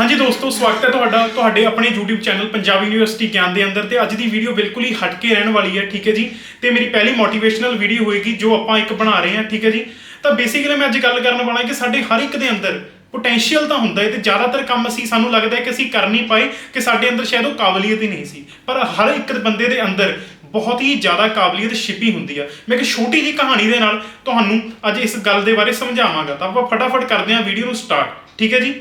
ਹਾਂਜੀ ਦੋਸਤੋ, ਸਵਾਗਤ ਹੈ ਤੁਹਾਡਾ, ਤੁਹਾਡੇ ਆਪਣੇ YouTube ਚੈਨਲ ਪੰਜਾਬੀ ਯੂਨੀਵਰਸਿਟੀ ਗਿਆਨ ਦੇ ਅੰਦਰ ਤੇ ਅੱਜ ਦੀ ਵੀਡੀਓ ਬਿਲਕੁਲ ਹੀ ਹਟ ਕੇ ਰਹਿਣ ਵਾਲੀ ਹੈ, ਠੀਕ ਹੈ ਜੀ? ਤੇ ਮੇਰੀ ਪਹਿਲੀ ਮੋਟੀਵੇਸ਼ਨਲ ਵੀਡੀਓ ਹੋਏਗੀ, ਜੋ ਆਪਾਂ ਇੱਕ ਬਣਾ ਰਹੇ ਹਾਂ, ਠੀਕ ਹੈ ਜੀ? ਤਾਂ ਬੇਸਿਕਲੀ ਮੈਂ ਅੱਜ ਗੱਲ ਕਰਨ ਵਾਲਾ ਕਿ ਸਾਡੇ ਹਰ ਇੱਕ ਦੇ ਅੰਦਰ ਪੋਟੈਂਸ਼ੀਅਲ ਤਾਂ ਹੁੰਦਾ ਹੈ ਤੇ ਜ਼ਿਆਦਾਤਰ ਕੰਮ ਅਸੀਂ, ਸਾਨੂੰ ਲੱਗਦਾ ਹੈ ਕਿ ਅਸੀਂ ਕਰ ਨਹੀਂ ਪਾਏ, ਕਿ ਸਾਡੇ ਅੰਦਰ ਸ਼ਾਇਦ ਉਹ ਕਾਬਲੀਅਤ ਹੀ ਨਹੀਂ ਸੀ। ਪਰ ਹਰ ਇੱਕ ਬੰਦੇ ਦੇ ਅੰਦਰ ਬਹੁਤ ਹੀ ਜ਼ਿਆਦਾ ਕਾਬਲੀਅਤ ਛਿਪੀ ਹੁੰਦੀ ਆ। ਮੈਂ ਇੱਕ ਛੋਟੀ ਜਿਹੀ ਕਹਾਣੀ ਦੇ ਨਾਲ ਤੁਹਾਨੂੰ ਅੱਜ ਇਸ ਗੱਲ ਦੇ ਬਾਰੇ ਸਮਝਾਵਾਂਗਾ। ਤਾਂ ਆਪਾਂ ਫਟਾਫਟ ਕਰਦੇ ਹਾਂ ਵੀਡੀਓ ਨੂੰ ਸਟਾਰਟ ਠੀਕ ਹੈ ਜੀ?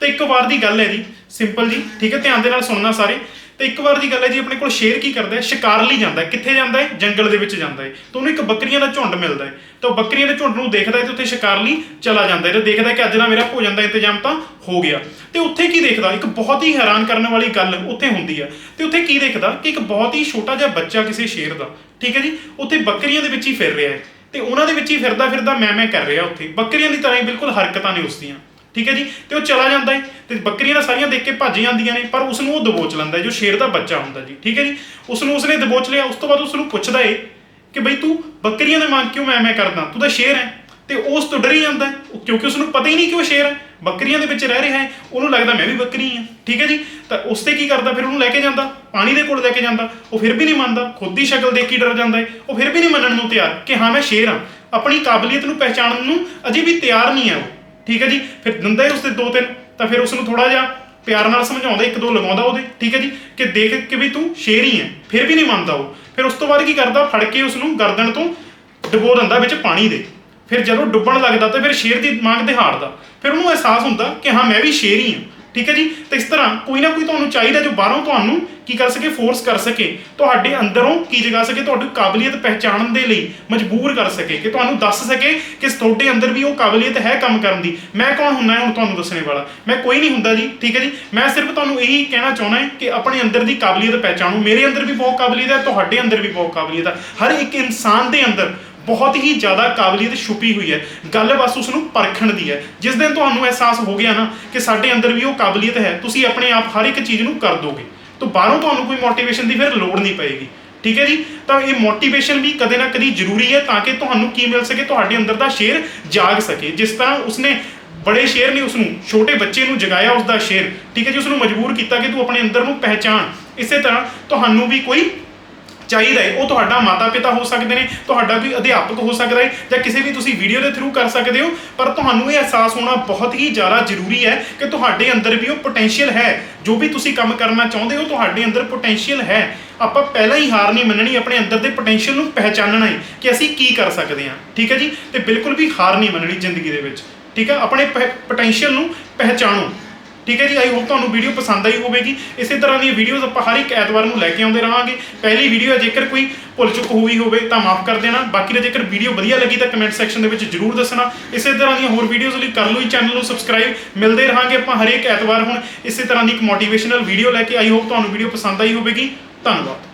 ਤੇ ਇੱਕ ਵਾਰ ਦੀ ਗੱਲ ਹੈ ਜੀ ਸਿੰਪਲ ਜੀ, ਠੀਕ ਹੈ, ਧਿਆਨ ਦੇ ਨਾਲ ਸੁਣਨਾ ਸਾਰੇ। ਤੇ ਇੱਕ ਵਾਰ ਦੀ ਗੱਲ ਹੈ ਜੀ, ਆਪਣੇ ਕੋਲ ਸ਼ੇਰ ਕੀ ਕਰਦਾ ਹੈ? ਸ਼ਿਕਾਰ ਲਈ ਜਾਂਦਾ ਹੈ। ਕਿੱਥੇ ਜਾਂਦਾ ਹੈ? ਜੰਗਲ ਦੇ ਵਿੱਚ ਜਾਂਦਾ ਹੈ। ਤਾਂ ਉਹਨੂੰ ਇੱਕ ਬੱਕਰੀਆਂ ਦਾ ਝੁੰਡ ਮਿਲਦਾ ਹੈ। ਤਾਂ ਉਹ ਬੱਕਰੀਆਂ ਦੇ ਝੁੰਡ ਨੂੰ ਦੇਖਦਾ ਹੈ ਤੇ ਉੱਥੇ ਸ਼ਿਕਾਰ ਲਈ ਚਲਾ ਜਾਂਦਾ ਹੈ। ਤੇ ਦੇਖਦਾ ਕਿ ਅੱਜ ਦਾ ਮੇਰਾ ਭੋਜਨ ਦਾ ਇੰਤਜ਼ਾਮ ਤਾਂ ਹੋ ਗਿਆ। ਤੇ ਉੱਥੇ ਕੀ ਦੇਖਦਾ? ਇੱਕ ਬਹੁਤ ਹੀ ਹੈਰਾਨ ਕਰਨ ਵਾਲੀ ਗੱਲ ਉੱਥੇ ਹੁੰਦੀ ਹੈ। ਤੇ ਉੱਥੇ ਕੀ ਦੇਖਦਾ? ਕਿ ਇੱਕ ਬਹੁਤ ਹੀ ਛੋਟਾ ਜਿਹਾ ਬੱਚਾ ਕਿਸੇ ਸ਼ੇਰ ਦਾ, ਠੀਕ ਹੈ ਜੀ, ਉੱਥੇ ਬੱਕਰੀਆਂ ਦੇ ਵਿੱਚ ਹੀ ਫਿਰ ਰਿਹਾ ਹੈ। ਤੇ ਉਹਨਾਂ ਦੇ ਵਿੱਚ ਹੀ ਫਿਰਦਾ ਫਿਰਦਾ ਮੈਂ ਮੈਂ ਕਰ ਰਿਹਾ ਉੱਥੇ। ਬੱਕਰੀਆਂ ਦੀ ਤਰ੍ਹਾਂ ਹੀ ਬਿਲਕੁਲ ਹਰਕਤਾਂ ਨੇ ਉਸ ਦੀਆਂ। ਠੀਕ ਹੈ ਜੀ? ਤੇ ਉਹ ਚਲਾ ਜਾਂਦਾ ਹੈ ਤੇ ਬੱਕਰੀਆਂ ਤਾਂ ਸਾਰੀਆਂ ਦੇਖ ਕੇ ਭੱਜ ਜਾਂਦੀਆਂ ਨੇ, ਪਰ ਉਸ ਨੂੰ ਉਹ ਦਬੋਚ ਲੈਂਦਾ ਜੋ ਸ਼ੇਰ ਦਾ ਬੱਚਾ ਹੁੰਦਾ ਜੀ। ਠੀਕ ਹੈ ਜੀ? ਉਸ ਨੂੰ ਉਸਨੇ ਦਬੋਚ ਲਿਆ, ਉਸ ਤੋਂ ਬਾਅਦ ਉਸ ਨੂੰ ਪੁੱਛਦਾ ਏ ਕਿ ਬਈ ਤੂੰ ਬੱਕਰੀਆਂ ਦੇ ਵਾਂਗ ਕਿਉਂ ਮੈਂ ਮੈਂ ਕਰਦਾ? ਤੂੰ ਤਾਂ ਸ਼ੇਰ ਹੈ। ਤੇ ਉਸ ਤੋਂ ਡਰੀ ਜਾਂਦਾ ਕਿਉਂਕਿ ਉਸ ਨੂੰ ਪਤਾ ਹੀ ਨਹੀਂ ਕਿ ਉਹ ਸ਼ੇਰ ਹੈ। ਬੱਕਰੀਆਂ ਦੇ ਵਿੱਚ ਰਹਿ ਰਿਹਾ ਹੈ, ਉਹਨੂੰ ਲੱਗਦਾ ਮੈਂ ਵੀ ਬੱਕਰੀ ਹਾਂ। ਠੀਕ ਹੈ ਜੀ? ਤਾਂ ਉਸ ਤੇ ਕੀ ਕਰਦਾ? ਫਿਰ ਉਹਨੂੰ ਲੈ ਕੇ ਜਾਂਦਾ, ਪਾਣੀ ਦੇ ਕੋਲ ਲੈ ਕੇ ਜਾਂਦਾ। ਉਹ ਫਿਰ ਵੀ ਨਹੀਂ ਮੰਨਦਾ, ਖੁਦ ਦੀ ਸ਼ਕਲ ਦੇਖ ਕੇ ਡਰ ਜਾਂਦਾ ਹੈ। ਉਹ ਫਿਰ ਵੀ ਨਹੀਂ ਮੰਨਣ ਨੂੰ ਤਿਆਰ ਕਿ ਹਾਂ, ਮੈਂ ਸ਼ੇਰ ਹਾਂ। ਆਪਣੀ ਕਾਬਲੀਅਤ ਨੂੰ ਪਹਿਚਾਣਨ ਨੂੰ ਅਜੇ ਵੀ ਤਿਆਰ ਨਹੀਂ ਹੈ ਉਹ। ਠੀਕ ਹੈ ਜੀ? ਫਿਰ ਦਿੰਦਾ ਹੈ ਉਸਦੇ ਦੋ ਤਿੰਨ ਤਾਂ ਫਿਰ ਉਸ ਨੂੰ ਥੋੜਾ ਜਿਹਾ ਪਿਆਰ ਨਾਲ ਸਮਝਾਉਂਦਾ ਇੱਕ ਦੋ ਲਗਾਉਂਦਾ ਉਹਦੇ, ਠੀਕ ਹੈ ਜੀ? ਕਿ ਦੇਖ ਕਿ ਵੀ ਤੂੰ ਸ਼ੇਰ ਹੀ ਹੈ ਫਿਰ ਵੀ ਨਹੀਂ ਮੰਨਦਾ ਉਹ। ਫਿਰ ਉਸ ਤੋਂ ਬਾਅਦ ਕੀ ਕਰਦਾ? ਫੜ ਕੇ ਉਸ ਨੂੰ ਗਰਦਨ ਤੋਂ ਡੁਬੋ ਦਿੰਦਾ ਵਿੱਚ ਪਾਣੀ ਦੇ। ਫਿਰ ਜਦੋਂ ਡੁੱਬਣ ਲੱਗਦਾ ਤਾਂ ਫਿਰ ਸ਼ੇਰ ਦੀ ਮੰਗ ਤੇ ਹਾਰਦਾ। ਫਿਰ ਉਹਨੂੰ ਅਹਿਸਾਸ ਹੁੰਦਾ ਕਿ ਹਾਂ, ਮੈਂ ਵੀ ਸ਼ੇਰ ਹੀ ਹਾਂ। ਠੀਕ ਹੈ ਜੀ? ਤੇ ਇਸ ਤਰ੍ਹਾਂ ਕੋਈ ਨਾ ਕੋਈ ਤੁਹਾਨੂੰ ਚਾਹੀਦਾ ਜੋ ਬਾਹਰੋਂ ਤੁਹਾਨੂੰ ਕੀ ਕਰ ਸਕੇ ਫੋਰਸ ਕਰ ਸਕੇ, ਤੁਹਾਡੇ ਅੰਦਰੋਂ ਕੀ ਜਗਾ ਸਕੇ, ਤੁਹਾਡੀ ਕਾਬਲੀਅਤ ਪਹਿਚਾਣਨ ਦੇ ਲਈ ਮਜਬੂਰ ਕਰ ਸਕੇ ਕਿ ਤੁਹਾਨੂੰ ਦੱਸ ਸਕੇ ਕਿ ਤੁਹਾਡੇ ਅੰਦਰ ਵੀ ਉਹ ਕਾਬਲੀਅਤ ਹੈ ਕੰਮ ਕਰਨ ਦੀ। ਮੈਂ ਕੌਣ ਹੁੰਨਾ ਹੁਣ ਤੁਹਾਨੂੰ ਦੱਸਣੇ ਵਾਲਾ? ਮੈਂ ਕੋਈ ਨਹੀਂ ਹੁੰਦਾ ਜੀ, ਠੀਕ ਹੈ ਜੀ? ਮੈਂ ਸਿਰਫ ਤੁਹਾਨੂੰ ਇਹੀ ਕਹਿਣਾ ਚਾਹੁੰਦਾ ਹਾਂ ਕਿ ਆਪਣੇ ਅੰਦਰ ਦੀ ਕਾਬਲੀਅਤ ਪਹਿਚਾਣੋ। ਮੇਰੇ ਅੰਦਰ ਵੀ ਬਹੁਤ ਕਾਬਲੀਅਤ ਹੈ, ਤੁਹਾਡੇ ਅੰਦਰ ਵੀ ਬਹੁਤ ਕਾਬਲੀਅਤ ਹੈ। ਹਰ ਇੱਕ ਇਨਸਾਨ ਦੇ ਅੰਦਰ ਬਹੁਤ ਹੀ ਜ਼ਿਆਦਾ ਕਾਬਲੀਅਤ ਛੁਪੀ ਹੋਈ ਹੈ। ਗੱਲ ਬਸ ਉਸ ਨੂੰ ਪਰਖਣ ਦੀ ਹੈ। ਜਿਸ ਦਿਨ ਤੁਹਾਨੂੰ ਅਹਿਸਾਸ ਹੋ ਗਿਆ ਨਾ ਕਿ ਸਾਡੇ ਅੰਦਰ ਵੀ ਉਹ ਕਾਬਲੀਅਤ ਹੈ, ਤੁਸੀਂ ਆਪਣੇ ਆਪ ਹਰ ਇੱਕ ਚੀਜ਼ ਨੂੰ ਕਰ ਦੋਗੇ। ਤਾਂ ਬਾਹਰੋਂ ਤੁਹਾਨੂੰ ਕੋਈ ਮੋਟੀਵੇਸ਼ਨ ਦੀ ਫਿਰ ਲੋੜ ਨਹੀਂ ਪਏਗੀ। ਠੀਕ ਹੈ ਜੀ? ਤਾਂ ਇਹ ਮੋਟੀਵੇਸ਼ਨ ਵੀ ਕਦੇ ਨਾ ਕਦੀ ਜ਼ਰੂਰੀ ਹੈ ਤਾਂ ਕਿ ਤੁਹਾਨੂੰ ਕੀ ਮਿਲ ਸਕੇ, ਤੁਹਾਡੇ ਅੰਦਰ ਦਾ ਸ਼ੇਰ ਜਾਗ ਸਕੇ। ਜਿਸ ਤਰ੍ਹਾਂ ਉਸਨੇ ਬੜੇ ਸ਼ੇਰ ਨੇ ਉਸ ਨੂੰ ਛੋਟੇ ਬੱਚੇ ਨੂੰ ਜਗਾਇਆ ਉਸ ਦਾ ਸ਼ੇਰ। ਠੀਕ ਹੈ ਜੀ? ਉਸ ਨੂੰ ਮਜਬੂਰ ਕੀਤਾ ਕਿ ਤੂੰ ਆਪਣੇ ਅੰਦਰ ਨੂੰ ਪਹਿਚਾਨ ਇਸੇ ਤਰ੍ਹਾਂ ਤੁਹਾਨੂੰ ਵੀ ਕੋਈ ਚਾਹੀਦਾ ਹੈ। ਉਹ ਤੁਹਾਡਾ ਮਾਤਾ ਪਿਤਾ ਹੋ ਸਕਦੇ ਨੇ, ਤੁਹਾਡਾ ਵੀ ਅਧਿਆਪਕ ਹੋ ਸਕਦਾ ਹੈ ਜਾਂ ਕਿਸੇ ਵੀ ਤੁਸੀਂ ਵੀਡੀਓ ਦੇ ਥਰੂ ਕਰ ਸਕਦੇ ਹੋ, ਪਰ ਤੁਹਾਨੂੰ ਇਹ ਅਹਿਸਾਸ ਹੋਣਾ ਬਹੁਤ ਹੀ ਜ਼ਿਆਦਾ ਜ਼ਰੂਰੀ ਹੈ ਕਿ ਤੁਹਾਡੇ ਅੰਦਰ ਵੀ ਉਹ ਪੋਟੈਂਸ਼ੀਅਲ ਹੈ। ਜੋ ਵੀ ਤੁਸੀਂ ਕੰਮ ਕਰਨਾ ਚਾਹੁੰਦੇ ਹੋ, ਤੁਹਾਡੇ ਅੰਦਰ ਪੋਟੈਂਸ਼ੀਅਲ ਹੈ। ਆਪਾਂ ਪਹਿਲਾਂ ਹੀ ਹਾਰ ਨਹੀਂ ਮੰਨਣੀ, ਆਪਣੇ ਅੰਦਰ ਦੇ ਪੋਟੈਂਸ਼ੀਅਲ ਨੂੰ ਪਹਿਚਾਨਣਾ ਹੈ ਕਿ ਅਸੀਂ ਕੀ ਕਰ ਸਕਦੇ ਹਾਂ। ਠੀਕ ਹੈ ਜੀ? ਤੇ ਬਿਲਕੁਲ ਵੀ ਹਾਰ ਨਹੀਂ ਮੰਨਣੀ ਜ਼ਿੰਦਗੀ ਦੇ ਵਿੱਚ। ਠੀਕ ਹੈ? ਆਪਣੇ ਪੋਟੈਂਸ਼ੀਅਲ ਨੂੰ ਪਹਿਚਾਣੋ। ਠੀਕ ਹੈ ਜੀ, ਆਈ ਹੋਪ ਤੁਹਾਨੂੰ ਵੀਡੀਓ ਪਸੰਦ ਆਈ ਹੋਵੇਗੀ। ਇਸੇ ਤਰ੍ਹਾਂ ਦੀਆਂ ਵੀਡੀਓਜ਼ ਆਪਾਂ ਹਰ ਇੱਕ ਐਤਵਾਰ ਨੂੰ ਲੈ ਕੇ ਆਉਂਦੇ ਰਹਾਂਗੇ। ਪਹਿਲੀ ਵੀਡੀਓ ਜੇਕਰ ਕੋਈ ਭੁੱਲ ਚੁੱਕ ਹੋਈ ਹੋਵੇ ਤਾਂ ਮਾਫ ਕਰ ਦੇਣਾ। ਬਾਕੀ ਦਾ ਜੇਕਰ ਵੀਡੀਓ ਵਧੀਆ ਲੱਗੀ ਤਾਂ ਕਮੈਂਟ ਸੈਕਸ਼ਨ ਦੇ ਵਿੱਚ ਜਰੂਰ ਦੱਸਣਾ। ਇਸੇ ਤਰ੍ਹਾਂ ਦੀਆਂ ਹੋਰ ਵੀਡੀਓਜ਼ ਲਈ ਕਰ ਲਓ ਜੀ ਚੈਨਲ ਨੂੰ ਸਬਸਕ੍ਰਾਈਬ ਮਿਲਦੇ ਰਹਾਂਗੇ ਆਪਾਂ ਹਰੇਕ ਐਤਵਾਰ ਹੁਣ। ਇਸੇ ਤਰ੍ਹਾਂ ਦੀ ਇੱਕ ਮੋਟੀਵੇਸ਼ਨਲ ਵੀਡੀਓ ਲੈ ਕੇ ਆਈ ਹੋਪ ਤੁਹਾਨੂੰ ਵੀਡੀਓ ਪਸੰਦ ਆਈ ਹੋਵੇਗੀ। ਧੰਨਵਾਦ।